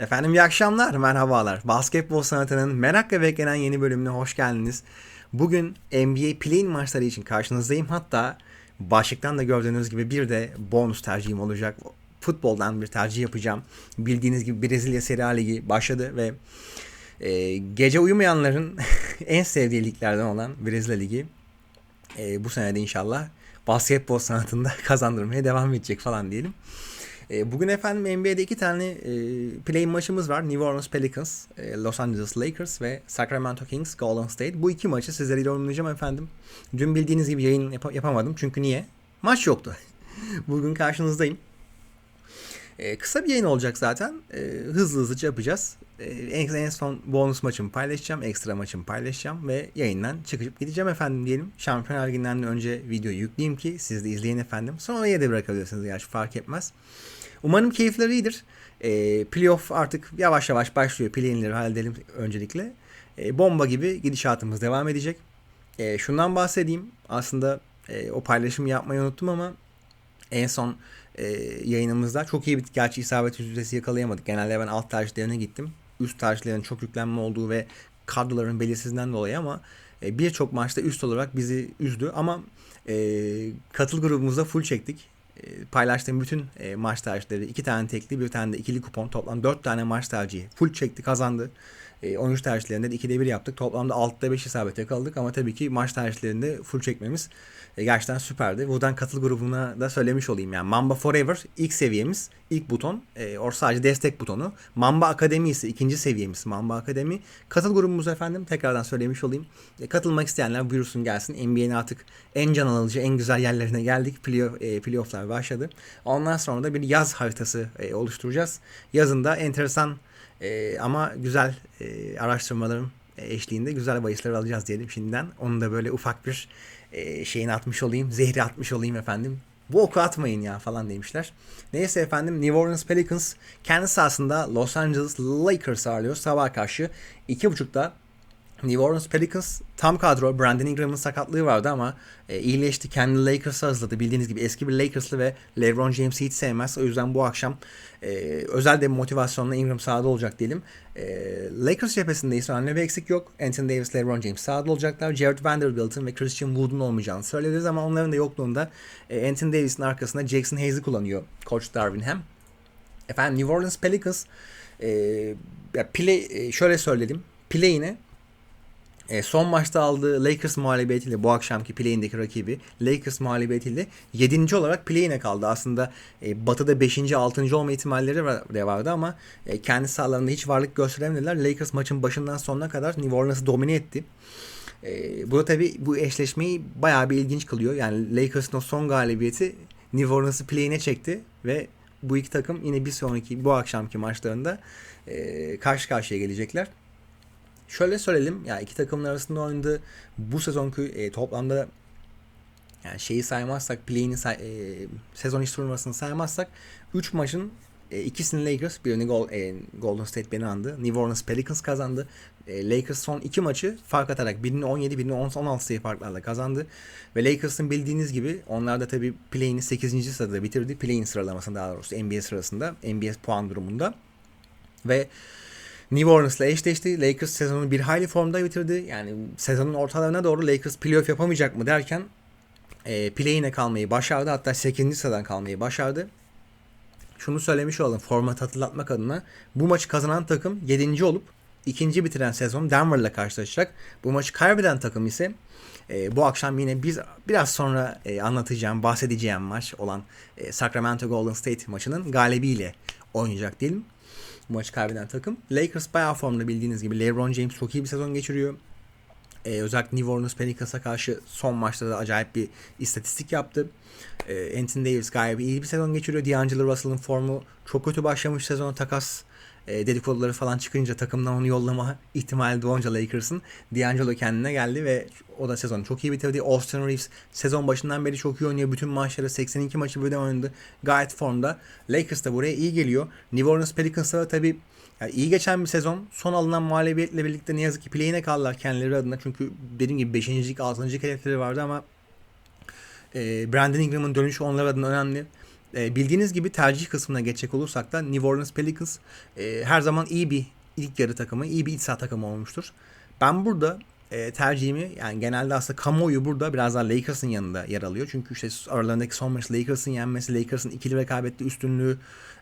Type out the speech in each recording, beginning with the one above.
Efendim iyi akşamlar, merhabalar. Basketbol sanatının merakla beklenen yeni bölümüne hoş geldiniz. Bugün NBA play maçları için karşınızdayım. Hatta başlıktan da gördüğünüz gibi bir de bonus tercihim olacak. Futboldan bir tercih yapacağım. Bildiğiniz gibi Brezilya Serie A Ligi başladı ve e, gece uyumayanların en sevdiği liglerden olan Brezilya Ligi e, bu senede inşallah basketbol sanatında kazandırmaya devam edecek falan diyelim. E, bugün efendim NBA'de iki tane e, play maçımız var. New Orleans Pelicans, e, Los Angeles Lakers ve Sacramento Kings, Golden State. Bu iki maçı sizlere yorumlayacağım efendim. Dün bildiğiniz gibi yayın yap- yapamadım. Çünkü niye? Maç yoktu. bugün karşınızdayım. E, kısa bir yayın olacak zaten. E, hızlı hızlıca yapacağız. E, en, en son bonus maçımı paylaşacağım. Ekstra maçımı paylaşacağım. Ve yayından çıkıp gideceğim efendim diyelim. Şampiyonlar Ligi'nden önce videoyu yükleyeyim ki siz de izleyin efendim. Sonra yerde bırakabilirsiniz gerçi fark etmez. Umarım keyifleri iyidir. E, playoff artık yavaş yavaş başlıyor. Play-in'leri halledelim öncelikle. E, bomba gibi gidişatımız devam edecek. E, şundan bahsedeyim. Aslında e, o paylaşımı yapmayı unuttum ama en son e, yayınımızda çok iyi bir gerçi isabet yüzdesi yakalayamadık. Genelde ben alt tercihlerine gittim. Üst tercihlerin çok yüklenme olduğu ve kadroların belirsizliğinden dolayı ama e, birçok maçta üst olarak bizi üzdü ama e, katıl grubumuzda full çektik. Paylaştığım bütün e, maç tercihleri iki tane tekli bir tane de ikili kupon toplam dört tane maç tercihi full çekti kazandı. E, 13 tercihlerinde de 2'de 1 yaptık. Toplamda 6'da 5 isabet yakaladık ama tabii ki maç tercihlerinde full çekmemiz e, gerçekten süperdi. Buradan katıl grubuna da söylemiş olayım. Yani Mamba Forever ilk seviyemiz, ilk buton. E, or sadece destek butonu. Mamba Akademi ise ikinci seviyemiz Mamba Akademi. Katıl grubumuz efendim tekrardan söylemiş olayım. E, katılmak isteyenler buyursun gelsin. NBA'nin artık en can alıcı, en güzel yerlerine geldik. Playoff, e, playofflar başladı. Ondan sonra da bir yaz haritası e, oluşturacağız. Yazında enteresan e, ama güzel e, araştırmaların eşliğinde güzel bahisler alacağız diyelim şimdiden. Onu da böyle ufak bir e, şeyini atmış olayım. Zehri atmış olayım efendim. Bu oku atmayın ya falan demişler. Neyse efendim New Orleans Pelicans kendi sahasında Los Angeles Lakers ağırlıyor. Sabah karşı 2.30'da New Orleans Pelicans tam kadro. Brandon Ingram'ın sakatlığı vardı ama e, iyileşti. Kendi Lakers'a hızladı. Bildiğiniz gibi eski bir Lakers'lı ve LeBron James'i hiç sevmez. O yüzden bu akşam e, özel de motivasyonla Ingram sahada olacak diyelim. E, Lakers cephesinde ise önemli bir eksik yok. Anthony Davis, LeBron James sahada olacaklar. Jared Vanderbilt'ın ve Christian Wood'un olmayacağını söyleriz ama onların da yokluğunda e, Anthony Davis'in arkasında Jackson Hayes'i kullanıyor Coach Darvin Ham. Efendim New Orleans Pelicans e, ya play, e, şöyle söyledim. Play'ine e, son maçta aldığı Lakers mağlubiyetiyle bu akşamki play'indeki rakibi Lakers mağlubiyetiyle 7. olarak play'ine kaldı. Aslında e, Batı'da 5. 6. olma ihtimalleri de vardı ama e, kendi sahalarında hiç varlık gösteremediler. Lakers maçın başından sonuna kadar New Orleans'ı domine etti. E, bu da tabii bu eşleşmeyi bayağı bir ilginç kılıyor. Yani Lakers'ın o son galibiyeti New Orleans'ı play'ine çekti ve bu iki takım yine bir sonraki bu akşamki maçlarında e, karşı karşıya gelecekler. Şöyle söyleyelim ya iki takımın arasında oynadığı bu sezonki e, toplamda yani şeyi saymazsak play'ini say, e, sezon içi turnuvasını saymazsak 3 maçın e, ikisini Lakers birini Gol, e, Golden State beni andı. New Orleans Pelicans kazandı. E, Lakers son iki maçı fark atarak birini 17 birini 16 sayı farklarla kazandı. Ve Lakers'ın bildiğiniz gibi onlar da tabii play'ini 8. sırada bitirdi. Play'in sıralamasında daha doğrusu NBA sırasında. NBA puan durumunda. Ve New Orleans'la eşleşti. Lakers sezonu bir hayli formda bitirdi. Yani sezonun ortalarına doğru Lakers playoff yapamayacak mı derken e, play'ine kalmayı başardı. Hatta 8. sıradan kalmayı başardı. Şunu söylemiş olalım format hatırlatmak adına. Bu maçı kazanan takım 7. olup ikinci bitiren sezon Denver'la karşılaşacak. Bu maçı kaybeden takım ise e, bu akşam yine biz biraz sonra e, anlatacağım, bahsedeceğim maç olan e, Sacramento Golden State maçının galibiyle oynayacak diyelim bu maçı kaybeden takım. Lakers bayağı formda bildiğiniz gibi. LeBron James çok iyi bir sezon geçiriyor. Ee, özellikle New Orleans Pelicans'a karşı son maçta da acayip bir istatistik yaptı. Ee, Anthony Davis gayet iyi bir sezon geçiriyor. D'Angelo Russell'ın formu çok kötü başlamış sezona takas e, dedikoduları falan çıkınca takımdan onu yollama ihtimali doğunca Lakers'ın D'Angelo kendine geldi ve o da sezonu çok iyi bitirdi. Austin Reeves sezon başından beri çok iyi oynuyor. Bütün maçları 82 maçı birden oynadı. Gayet formda. Lakers da buraya iyi geliyor. New Orleans Pelicans'a tabii yani iyi geçen bir sezon. Son alınan mağlubiyetle birlikte ne yazık ki play'ine kaldılar kendileri adına. Çünkü dediğim gibi 5. lig 6. hedefleri vardı ama e, Brandon Ingram'ın dönüşü onlar adına önemli. E, bildiğiniz gibi tercih kısmına geçecek olursak da New Orleans Pelicans e, her zaman iyi bir ilk yarı takımı, iyi bir iç saha takımı olmuştur. Ben burada e, tercihimi yani genelde aslında kamuoyu burada biraz daha Lakers'ın yanında yer alıyor. Çünkü işte aralarındaki son maç Lakers'ın yenmesi, Lakers'ın ikili rekabetli üstünlüğü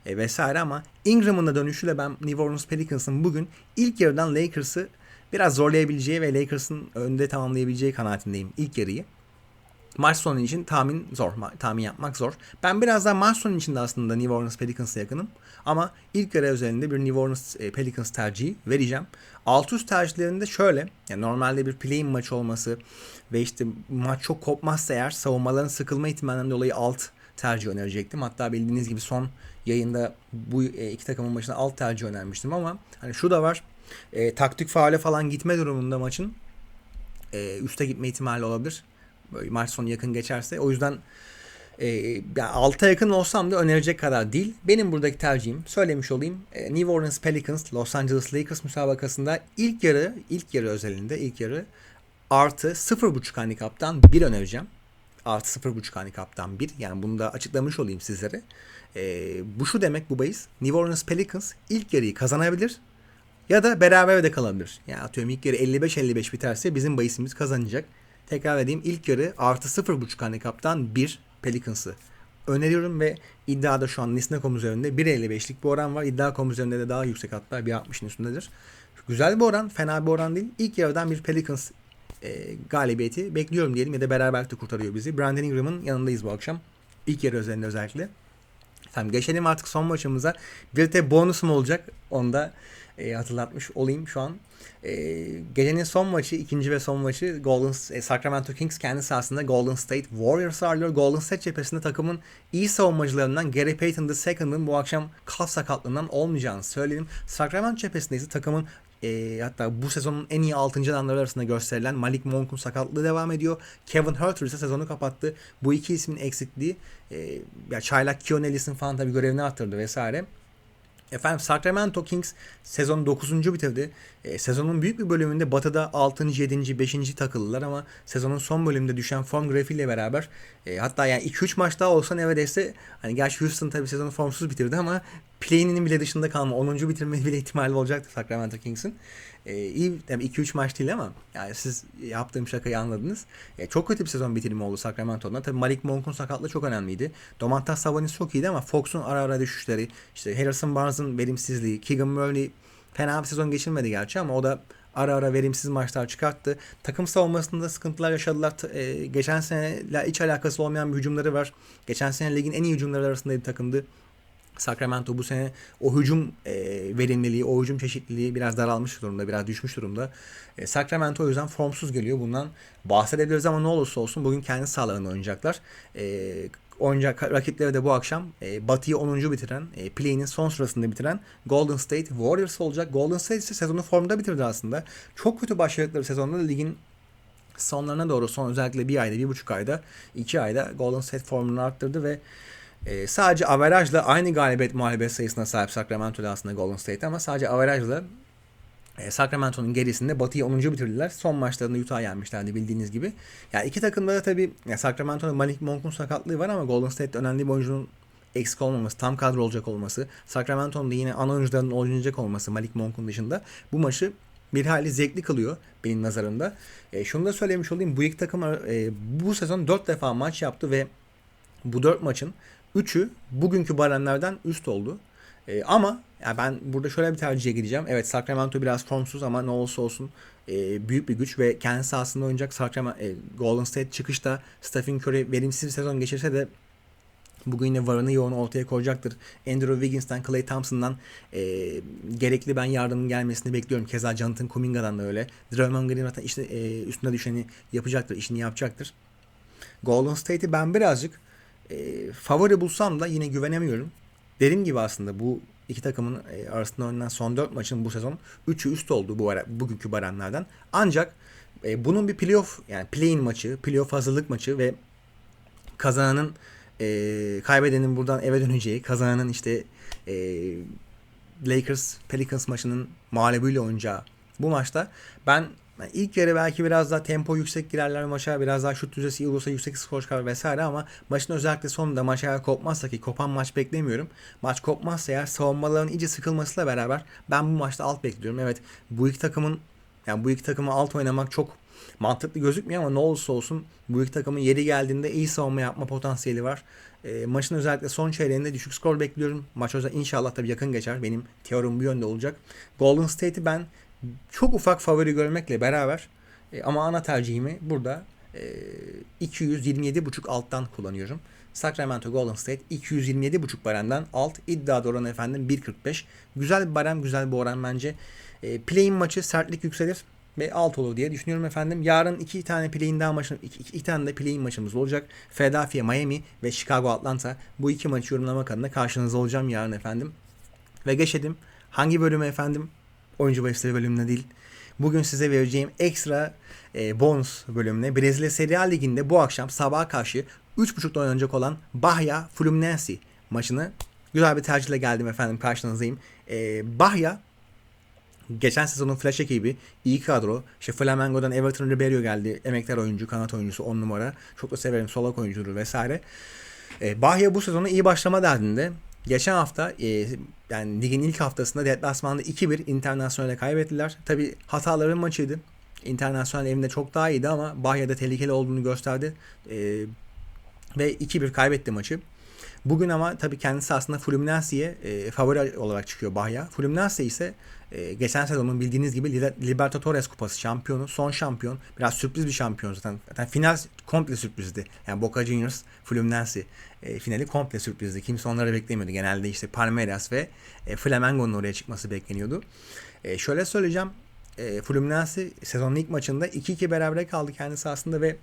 e, vesaire ama Ingram'ın da dönüşüyle ben New Orleans Pelicans'ın bugün ilk yarıdan Lakers'ı biraz zorlayabileceği ve Lakers'ın önde tamamlayabileceği kanaatindeyim ilk yarıyı. Maç sonu için tahmin zor. Tahmin yapmak zor. Ben biraz daha maç sonu için de aslında New Orleans Pelicans'a yakınım. Ama ilk yarı özelinde bir New Orleans e, Pelicans tercihi vereceğim. Alt üst tercihlerinde şöyle. Yani normalde bir play maç olması ve işte maç çok kopmazsa eğer savunmaların sıkılma ihtimalinden dolayı alt tercih önerecektim. Hatta bildiğiniz gibi son yayında bu e, iki takımın maçına alt tercih önermiştim ama hani şu da var. E, taktik faale falan gitme durumunda maçın e, üste gitme ihtimali olabilir. Böyle maç sonu yakın geçerse. O yüzden e, yani alta yakın olsam da önerecek kadar değil. Benim buradaki tercihim söylemiş olayım. E, New Orleans Pelicans Los Angeles Lakers müsabakasında ilk yarı ilk yarı özelinde ilk yarı artı 0.5 handikaptan 1 önereceğim. Artı 0.5 handikaptan 1. Yani bunu da açıklamış olayım sizlere. E, bu şu demek bu bahis. New Orleans Pelicans ilk yarıyı kazanabilir. Ya da beraber de kalabilir. Yani atıyorum ilk yarı 55-55 biterse bizim bahisimiz kazanacak. Tekrar edeyim ilk yarı artı 0.5 handikaptan 1 Pelicans'ı öneriyorum ve iddiada şu an Nisna.com üzerinde 1.55'lik bir oran var. İddia.com üzerinde de daha yüksek hatta 1.60'ın üstündedir. Güzel bir oran, fena bir oran değil. İlk yarıdan bir Pelicans e, galibiyeti bekliyorum diyelim ya da beraberlikte kurtarıyor bizi. Brandon Ingram'ın yanındayız bu akşam. İlk yarı özelinde özellikle. Tamam geçelim artık son maçımıza. Bir de bonusum olacak. Onu da e, hatırlatmış olayım şu an. E, gecenin son maçı, ikinci ve son maçı Golden e, Sacramento Kings kendi sahasında Golden State Warriors ağırlıyor. Golden State cephesinde takımın iyi savunmacılarından Gary Payton II'ın bu akşam kalp sakatlığından olmayacağını söyledim. Sacramento cephesinde ise takımın e, hatta bu sezonun en iyi 6. adamları arasında gösterilen Malik Monk'un sakatlığı devam ediyor. Kevin Huerter ise sezonu kapattı. Bu iki ismin eksikliği e, ya çaylak Keon Ellis'in falan tabii görevini arttırdı vesaire. Efendim Sacramento Kings sezon 9. bitirdi. E, sezonun büyük bir bölümünde Batı'da 6. 7. 5. takıldılar ama sezonun son bölümünde düşen form grafiğiyle beraber e, hatta yani 2-3 maç daha olsa neredeyse hani gerçi Houston tabii sezonu formsuz bitirdi ama play'inin bile dışında kalma 10. bitirme bile ihtimali olacaktı Sacramento Kings'in. E, iyi tabii 2-3 maç değil ama yani siz yaptığım şakayı anladınız. E, çok kötü bir sezon bitirimi oldu Sacramento'da. Tabii Malik Monk'un sakatlığı çok önemliydi. Domantas Sabonis çok iyiydi ama Fox'un ara ara düşüşleri, işte Harrison Barnes'ın verimsizliği, Keegan Murray fena bir sezon geçirmedi gerçi ama o da ara ara verimsiz maçlar çıkarttı. Takım savunmasında sıkıntılar yaşadılar. E, geçen sene hiç alakası olmayan bir hücumları var. Geçen sene ligin en iyi hücumları arasında bir takımdı. Sacramento bu sene o hücum e, verimliliği, o hücum çeşitliliği biraz daralmış durumda, biraz düşmüş durumda. E, Sacramento o yüzden formsuz geliyor. Bundan bahsedebiliriz ama ne olursa olsun bugün kendi sahalarında oynayacaklar. E, oynayacak rakipleri de bu akşam e, Batı'yı 10. bitiren, e, play'inin son sırasında bitiren Golden State Warriors olacak. Golden State ise sezonu formda bitirdi aslında. Çok kötü başladıkları sezonda ligin sonlarına doğru son özellikle bir ayda, bir buçuk ayda, iki ayda Golden State formunu arttırdı ve e, sadece averajla aynı galibiyet muhalefet sayısına sahip Sacramento aslında Golden State ama sadece averajla e, Sacramento'nun gerisinde Batı'yı 10. bitirdiler. Son maçlarında Utah yenmişlerdi bildiğiniz gibi. Yani iki takımda da tabii yani Sacramento'da Malik Monk'un sakatlığı var ama Golden State'de önemli bir oyuncunun eksik olmaması, tam kadro olacak olması, Sacramento'nun da yine ana oyuncularının oynayacak olması Malik Monk'un dışında bu maçı bir hali zevkli kılıyor benim nazarımda. E, şunu da söylemiş olayım. Bu iki takım e, bu sezon 4 defa maç yaptı ve bu 4 maçın Üçü bugünkü barenlerden üst oldu. E, ama ya ben burada şöyle bir tercihe gideceğim. Evet Sacramento biraz formsuz ama ne olursa olsun e, büyük bir güç ve kendi sahasında oynayacak Sacramento, e, Golden State çıkışta Stephen Curry verimsiz bir sezon geçirse de bugün yine varını yoğunu ortaya koyacaktır. Andrew Wiggins'ten, Clay Thompson'dan e, gerekli ben yardımın gelmesini bekliyorum. Keza Jonathan Kuminga'dan da öyle. Draymond Green zaten işte, e, üstüne düşeni yapacaktır, işini yapacaktır. Golden State'i ben birazcık e, favori bulsam da yine güvenemiyorum. Dediğim gibi aslında bu iki takımın e, arasında oynanan son 4 maçın bu sezon 3'ü üst oldu bu ara, bugünkü baranlardan. Ancak e, bunun bir playoff yani play-in maçı, playoff hazırlık maçı ve kazananın e, kaybedenin buradan eve döneceği, kazananın işte e, Lakers Pelicans maçının mağlubuyla oynayacağı bu maçta. Ben ben ilk yarı belki biraz daha tempo yüksek girerler maça. Biraz daha şut düzesi iyi olursa yüksek skor çıkar vesaire ama maçın özellikle sonunda maç eğer kopmazsa ki kopan maç beklemiyorum. Maç kopmazsa eğer savunmaların iyice sıkılmasıyla beraber ben bu maçta alt bekliyorum. Evet bu iki takımın yani bu iki takımı alt oynamak çok mantıklı gözükmüyor ama ne olursa olsun bu iki takımın yeri geldiğinde iyi savunma yapma potansiyeli var. E, maçın özellikle son çeyreğinde düşük skor bekliyorum. Maç zaman inşallah tabii yakın geçer. Benim teorim bu yönde olacak. Golden State'i ben çok ufak favori görmekle beraber e, ama ana tercihimi burada e, 227.5 alttan kullanıyorum. Sacramento Golden State 227.5 baremden alt iddia oranı efendim 1.45. Güzel bir barem güzel bir oran bence. E, play'in maçı sertlik yükselir ve alt olur diye düşünüyorum efendim. Yarın iki tane play'in daha maçı, iki, iki tane de play'in maçımız olacak. Philadelphia, Miami ve Chicago, Atlanta. Bu iki maçı yorumlamak adına karşınızda olacağım yarın efendim. Ve geçelim. Hangi bölüme efendim? Oyuncu bahisleri bölümüne değil. Bugün size vereceğim ekstra e, bonus bölümüne Brezilya Serie A Ligi'nde bu akşam sabaha karşı 3.30'da oynanacak olan Bahia Fluminense maçını güzel bir tercihle geldim efendim karşınızdayım. E, Bahia geçen sezonun flash ekibi iyi kadro. İşte Flamengo'dan Everton Ribeiro geldi. Emektar oyuncu, kanat oyuncusu 10 numara. Çok da severim solak oyuncudur vesaire. E, Bahia bu sezonu iyi başlama derdinde. Geçen hafta e, yani ligin ilk haftasında deplasmanda 2-1 Internasyonel'e kaybettiler. Tabi hataların maçıydı. Internasyonel evinde çok daha iyiydi ama Bahya'da tehlikeli olduğunu gösterdi. E, ve 2-1 kaybetti maçı. Bugün ama tabii kendisi aslında Fluminense'ye e, favori olarak çıkıyor Bahya. Fluminense ise e, geçen sezonun bildiğiniz gibi Libertadores Kupası şampiyonu, son şampiyon. Biraz sürpriz bir şampiyon zaten. Zaten final komple sürprizdi. Yani Boca Juniors, Fluminense e, finali komple sürprizdi. Kimse onları beklemiyordu. Genelde işte Palmeiras ve e, Flamengo'nun oraya çıkması bekleniyordu. E, şöyle söyleyeceğim. E, Fluminense sezonun ilk maçında 2-2 beraber kaldı kendisi aslında ve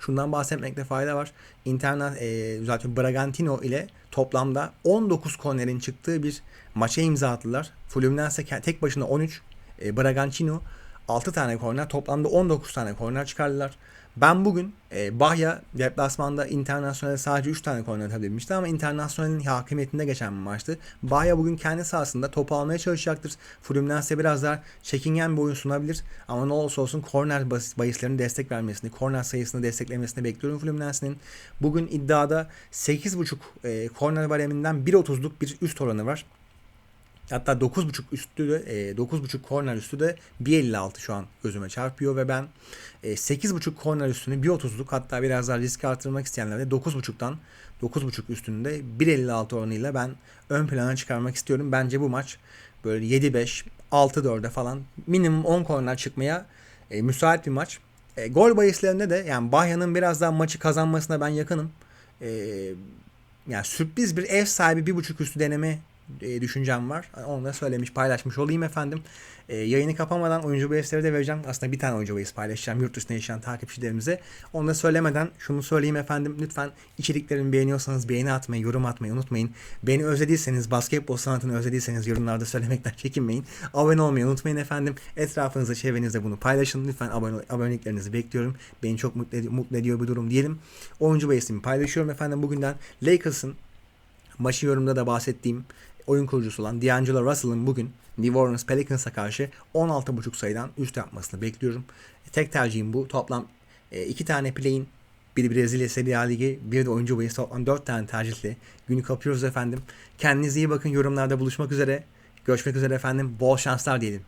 şundan bahsetmekte fayda var. İnternet e, zaten Bragantino ile toplamda 19 kornerin çıktığı bir maça imza attılar. Fluminense tek başına 13, e, Bragantino 6 tane korner, toplamda 19 tane korner çıkardılar. Ben bugün e, Bahya deplasmanda internasyonel sadece 3 tane korner atabilmişti ama internasyonelin hakimiyetinde geçen bir maçtı. Bahya bugün kendi sahasında topu almaya çalışacaktır. Fluminense biraz daha çekingen bir oyun sunabilir ama ne olursa olsun korner bahislerini destek vermesini, korner sayısını desteklemesini bekliyorum Fluminense'nin. Bugün iddiada 8.5 e, korner bareminden 1.30'luk bir üst oranı var. Hatta 9.5 üstü de e, 9.5 korner üstü de 1.56 şu an gözüme çarpıyor ve ben e, 8.5 korner üstünü 1.30'luk hatta biraz daha risk artırmak isteyenler de 9.5'tan 9.5 üstünde 1.56 oranıyla ben ön plana çıkarmak istiyorum. Bence bu maç böyle 7-5, 6-4'e falan minimum 10 korner çıkmaya e, müsait bir maç. E, gol bahislerinde de yani Bahya'nın biraz daha maçı kazanmasına ben yakınım. E, yani sürpriz bir ev sahibi bir buçuk üstü deneme e, düşüncem var. Onu da söylemiş, paylaşmış olayım efendim. E, yayını kapamadan oyuncu bahisleri de vereceğim. Aslında bir tane oyuncu bahis paylaşacağım yurt dışında yaşayan takipçilerimize. Onu da söylemeden şunu söyleyeyim efendim. Lütfen içeriklerimi beğeniyorsanız beğeni atmayı, yorum atmayı unutmayın. Beni özlediyseniz, basketbol sanatını özlediyseniz yorumlarda söylemekten çekinmeyin. Abone olmayı unutmayın efendim. Etrafınızda, çevrenizde bunu paylaşın. Lütfen abone, aboneliklerinizi bekliyorum. Beni çok mutlu, ediyor, mutlu ediyor bu durum diyelim. Oyuncu bahisimi paylaşıyorum efendim. Bugünden Lakers'ın maçı yorumda da bahsettiğim oyun kurucusu olan D'Angelo Russell'ın bugün New Orleans Pelicans'a karşı 16.5 sayıdan üst yapmasını bekliyorum. E, tek tercihim bu. Toplam e, iki tane play'in bir Brezilya Serie A Ligi, bir de oyuncu bayısı toplam 4 tane tercihle günü kapıyoruz efendim. Kendinize iyi bakın. Yorumlarda buluşmak üzere. Görüşmek üzere efendim. Bol şanslar diyelim.